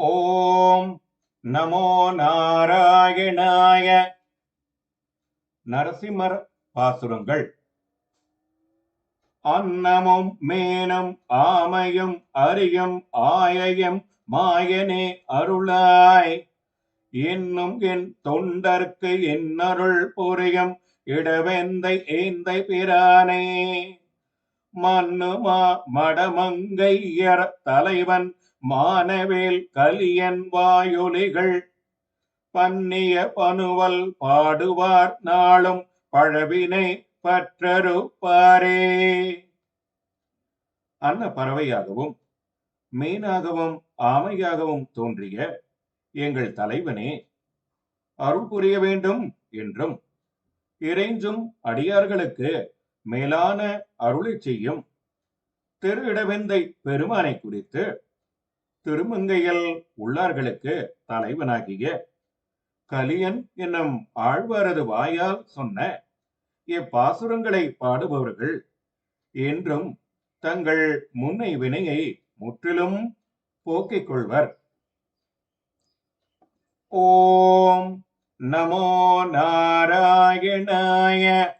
ஓம் நமோ நாராயணாய நரசிம்மர் பாசுரங்கள். அன்னமும் மேனும் ஆமையும் அரியும் ஆயையும் மாயனே அருளாய். என்னும் என் தொண்டர்க்கு என்னருள் புரியும் இடவெந்தை ஏந்தை பிரானே. மன்னுமா மடமங்கையர் தலைவன் மானவேல் கலியன் வாயொலிகள். பன்னிய பனுவல் பாடுவார் நாளும் பழவினை பற்றறுப்பாரே. அன்ன பறவையாகவும் மீனாகவும் ஆமையாகவும் தோன்றிய எங்கள் தலைவனே அருள் புரிய வேண்டும் என்றும் இறைஞ்சும் அடியார்களுக்கு மேலான அருளை செய்யும் திரு இடவெந்தை பெருமானை குறித்து திருமங்கையில் உள்ளார்களுக்கு தலைவனாகிய கலியன் என்னும் ஆழ்வாரது வாயால் சொன்ன இப்பாசுரங்களை பாடுபவர்கள் என்றும் தங்கள் முன்னை வினையை முற்றிலும் போக்கிக் கொள்வர். ஓம் நமோ நாராயணாய